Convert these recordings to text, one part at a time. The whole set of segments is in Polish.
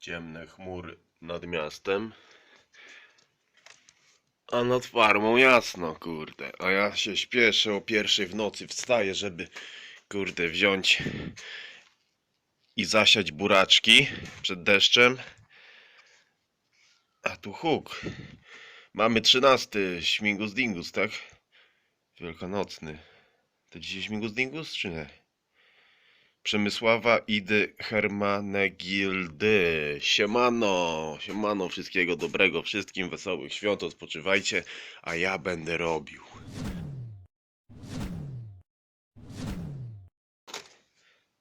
Ciemne chmury nad miastem. A nad farmą jasno, kurde. A ja się śpieszę o pierwszej w nocy wstaję, żeby kurde wziąć i zasiać buraczki przed deszczem. A tu huk. Mamy 13 śmigus dingus, tak? Wielkanocny. To dzisiaj śmigus dingus, czy nie? Przemysława Idy Hermanegildy. Siemano, siemano, wszystkiego dobrego, wszystkim wesołych świąt, odpoczywajcie, a ja będę robił.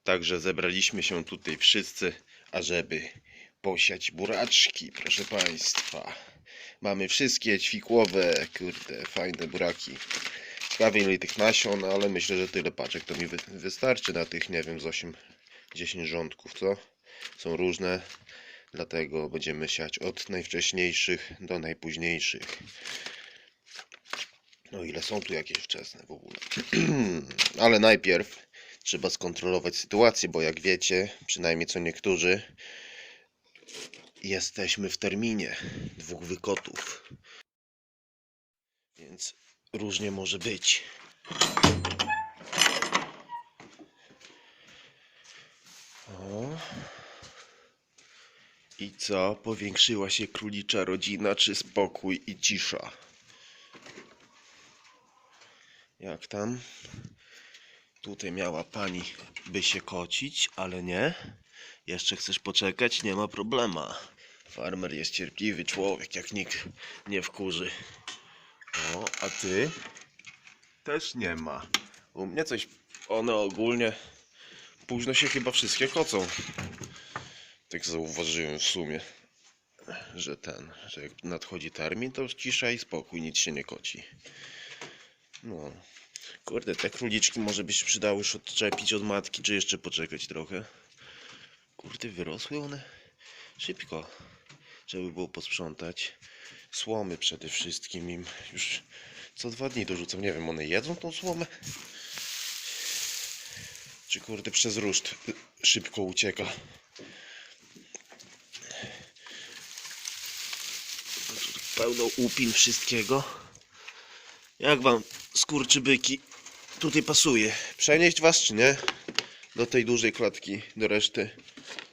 Także zebraliśmy się tutaj wszyscy, ażeby posiać buraczki, proszę państwa. Mamy wszystkie ćwikłowe, kurde, fajne buraki. Ile tych nasion, ale myślę, że tyle paczek to mi wy wystarczy na tych, nie wiem, z 8-10 rządków, co? Są różne, dlatego będziemy siać od najwcześniejszych do najpóźniejszych. No ile są tu jakieś wczesne w ogóle. ale najpierw trzeba skontrolować sytuację, bo jak wiecie, przynajmniej co niektórzy, jesteśmy w terminie dwóch wykotów. Więc różnie może być. O. I co? Powiększyła się królicza rodzina, czy spokój i cisza? Jak tam? Tutaj miała pani by się kocić, ale nie. Jeszcze chcesz poczekać? Nie ma problema. Farmer jest cierpliwy człowiek, jak nikt nie wkurzy. O, a ty? Też nie ma. U mnie coś, one ogólnie późno się chyba wszystkie kocą. Tak zauważyłem w sumie, że ten, że jak nadchodzi termin, to cisza i spokój, nic się nie koci. No. Kurde, te króliczki może by się przydało już odczepić od matki, czy jeszcze poczekać trochę. Kurde, wyrosły one szybko. Trzeba by było posprzątać. Słomy przede wszystkim im już co dwa dni dorzucam. Nie wiem, one jedzą tą słomę? Czy kurde przez ruszt szybko ucieka? Pełno upin wszystkiego. Jak wam skurczybyki tutaj pasuje? Przenieść was czy nie? Do tej dużej klatki, do reszty.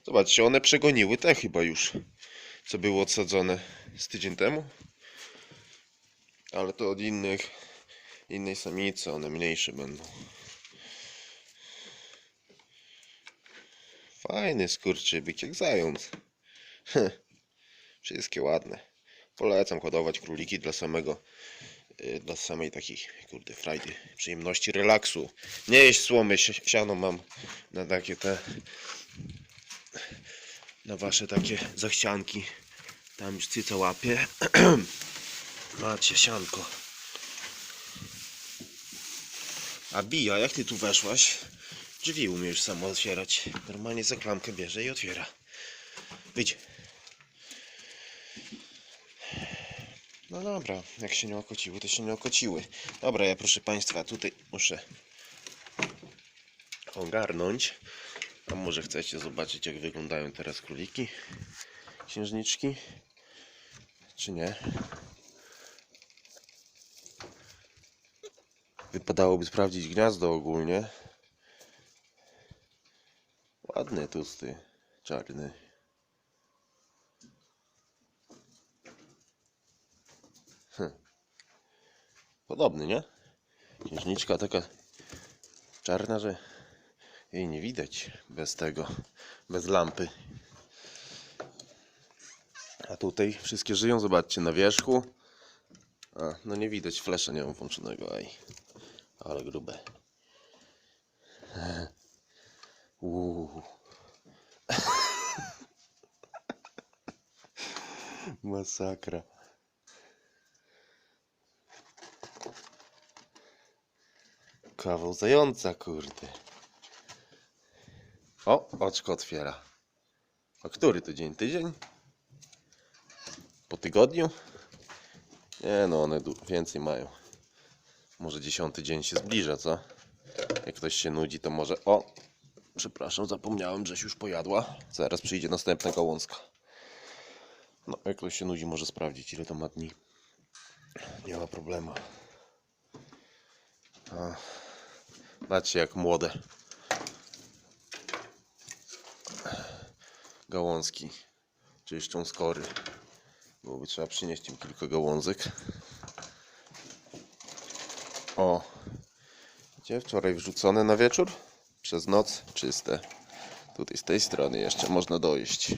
Zobaczcie, one przegoniły te chyba już, co było odsadzone z tydzień temu. Ale to od innych, innej samicy, one mniejsze będą. Fajny skurczybyk, jak zając. Wszystkie ładne. Polecam hodować króliki dla samego, y, dla samej takiej, kurde, frajdy, przyjemności, relaksu. Nie jeść słomy, si- siano mam na takie te, na wasze takie zachcianki. Tam już cyca łapie. Macie sianko. A Bija, jak ty tu weszłaś? Drzwi umiesz samo otwierać. Normalnie za klamkę bierze i otwiera. Wyjdź. No dobra, jak się nie okociły, to się nie okociły. Dobra, ja proszę Państwa, tutaj muszę ogarnąć. A może chcecie zobaczyć, jak wyglądają teraz króliki? Księżniczki? Czy nie? Wypadałoby sprawdzić gniazdo ogólnie. Ładny, tłusty, czarny. Hm. Podobny, nie? Księżniczka taka czarna, że jej nie widać bez tego, bez lampy. A tutaj wszystkie żyją, zobaczcie, na wierzchu. A, no nie widać, flesza nie mam włączonego, ej. Ale grube. Uuu. Masakra. Kawał zająca, kurde. O, oczko otwiera. A który to dzień? Tydzień? Po tygodniu? Nie no, one więcej mają. Może dziesiąty dzień się zbliża, co? Jak ktoś się nudzi, to może... O! Przepraszam, zapomniałem, żeś już pojadła. Zaraz przyjdzie następna gałązka. No, jak ktoś się nudzi, może sprawdzić, ile to ma dni. Nie ma problemu. A, patrzcie, jak młode. Gałązki czyszczą skory. Byłoby trzeba przynieść im kilka gałązek. O, gdzie wczoraj wrzucone na wieczór? Przez noc czyste. Tutaj z tej strony jeszcze można dojść.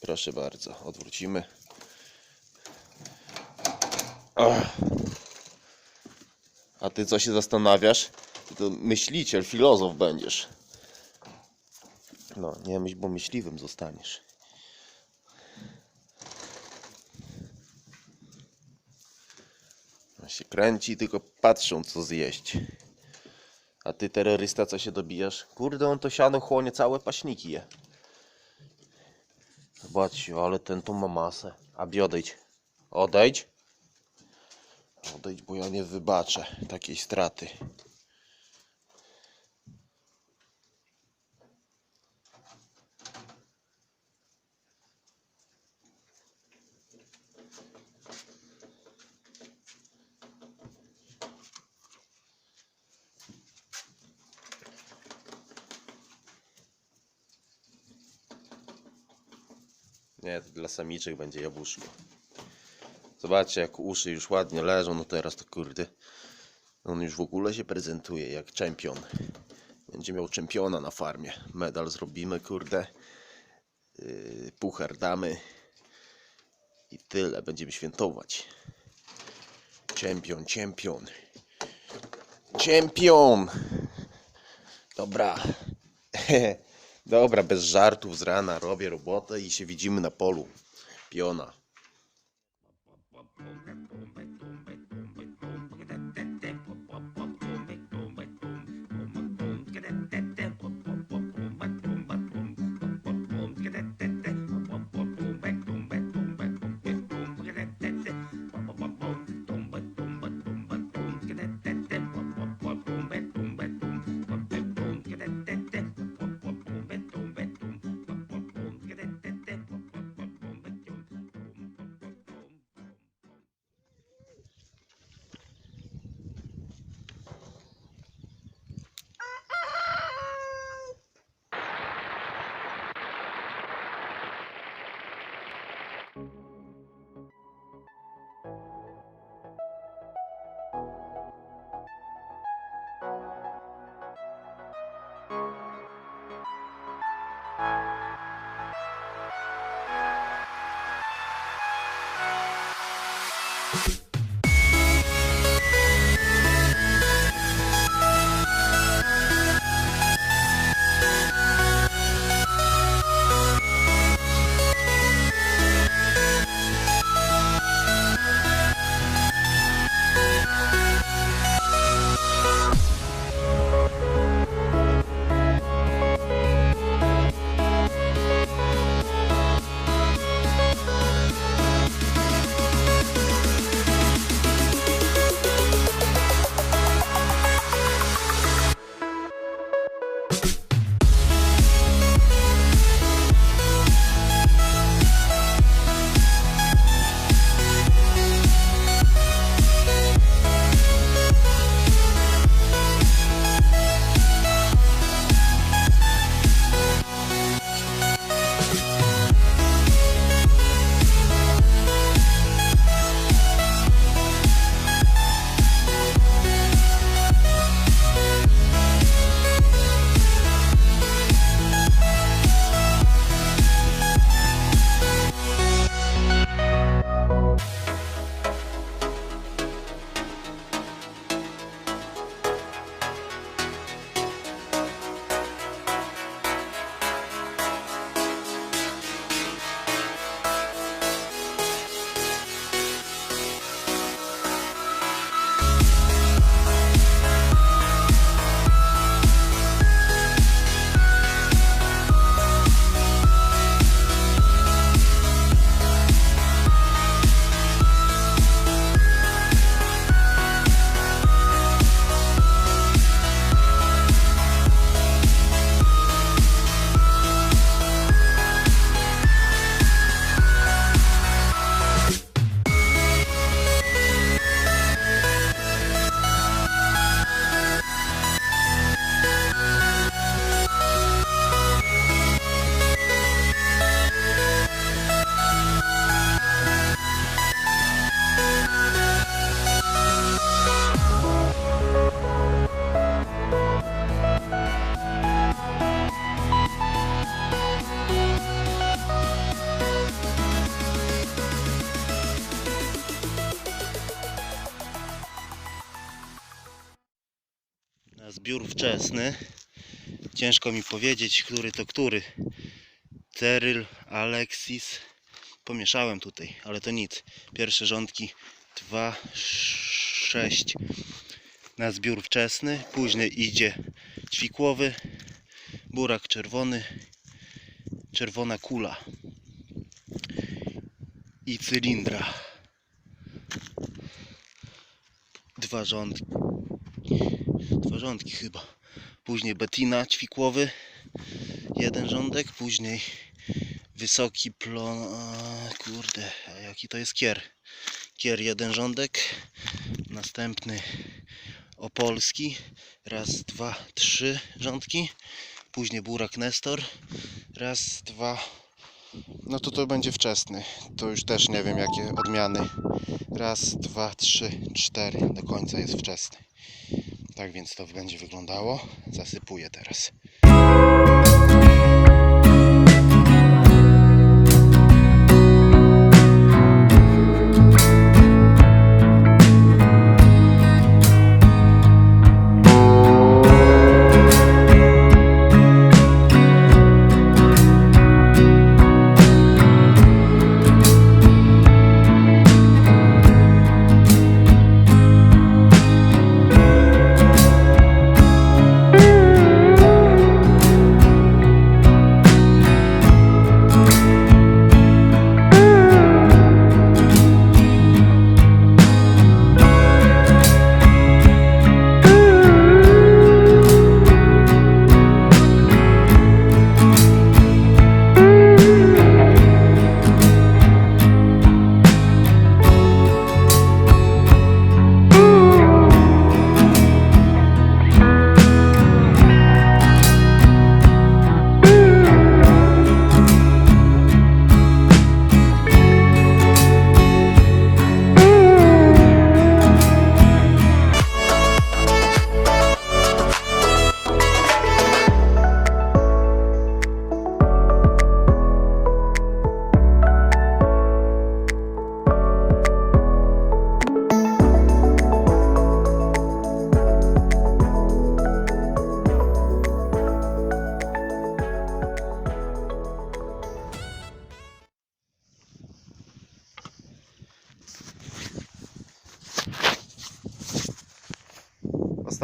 Proszę bardzo, odwrócimy. Ach. A ty co się zastanawiasz? Ty to myśliciel, filozof będziesz. No, nie myśl, bo myśliwym zostaniesz. On się kręci, tylko patrzą co zjeść. A ty terrorysta co się dobijasz? Kurde, on to siano chłonie całe paśniki je. Zobaczcie, ale ten tu ma masę. Abi odejdź. Odejdź. Odejdź, bo ja nie wybaczę takiej straty. Nie, to dla samiczek będzie jabłuszko. Zobaczcie, jak uszy już ładnie leżą, no teraz to kurde. On już w ogóle się prezentuje jak czempion. Będzie miał czempiona na farmie. Medal zrobimy, kurde. Yy, puchar damy. I tyle, będziemy świętować. Czempion, czempion. Czempion! Dobra. Dobra, bez żartów z rana robię robotę i się widzimy na polu. Piona. Wczesny. Ciężko mi powiedzieć, który to który. Teryl, Alexis. Pomieszałem tutaj, ale to nic. Pierwsze rządki 2, 6 na zbiór wczesny. Później idzie ćwikłowy, burak czerwony, czerwona kula i cylindra. Dwa rządki. Dwa rządki chyba. Później betina ćwikłowy. Jeden rządek. Później wysoki plon... Kurde, jaki to jest kier? Kier jeden rządek. Następny opolski. Raz, dwa, trzy rządki. Później burak Nestor. Raz, dwa. No to to będzie wczesny. To już też nie wiem jakie odmiany. Raz, dwa, trzy, cztery. Do końca jest wczesny. Tak więc to będzie wyglądało. Zasypuję teraz.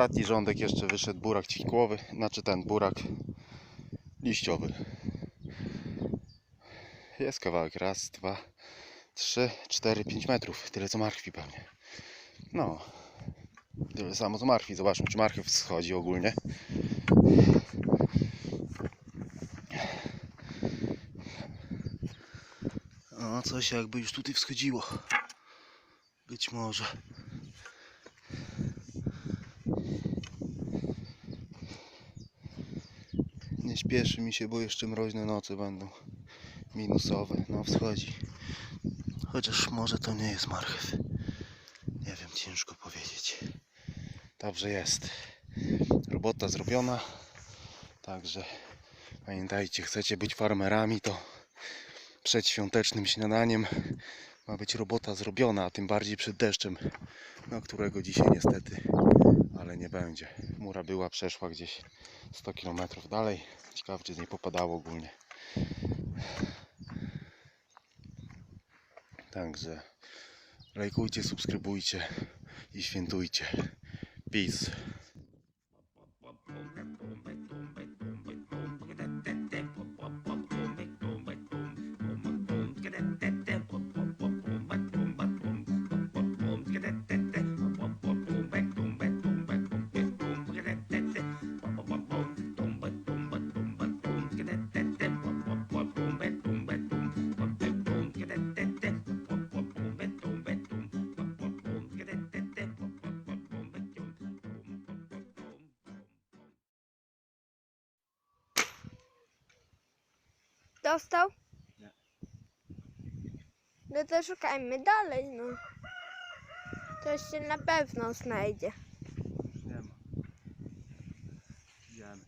Ostatni rządek jeszcze wyszedł burak ćwikłowy, znaczy ten burak liściowy. Jest kawałek, raz, dwa, trzy, cztery, pięć metrów. Tyle co marchwi pewnie. No, tyle samo co marchwi. Zobaczmy, czy marchew schodzi ogólnie. O, coś jakby już tutaj wschodziło. Być może. Nie śpieszy mi się, bo jeszcze mroźne noce będą minusowe. No wschodzi. Chociaż może to nie jest marchew. Nie wiem, ciężko powiedzieć. Dobrze jest. Robota zrobiona. Także pamiętajcie, chcecie być farmerami, to przed świątecznym śniadaniem ma być robota zrobiona, a tym bardziej przed deszczem, no którego dzisiaj niestety, ale nie będzie. Mura była, przeszła gdzieś 100 km dalej. Ciekawe, czy z niej popadało ogólnie. Także lajkujcie, subskrybujcie i świętujcie. Peace. Dostał? No to szukajmy dalej, no. Coś się na pewno znajdzie. Nie ma. Idziemy.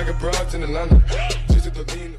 I got broads in Atlanta. Just the lean.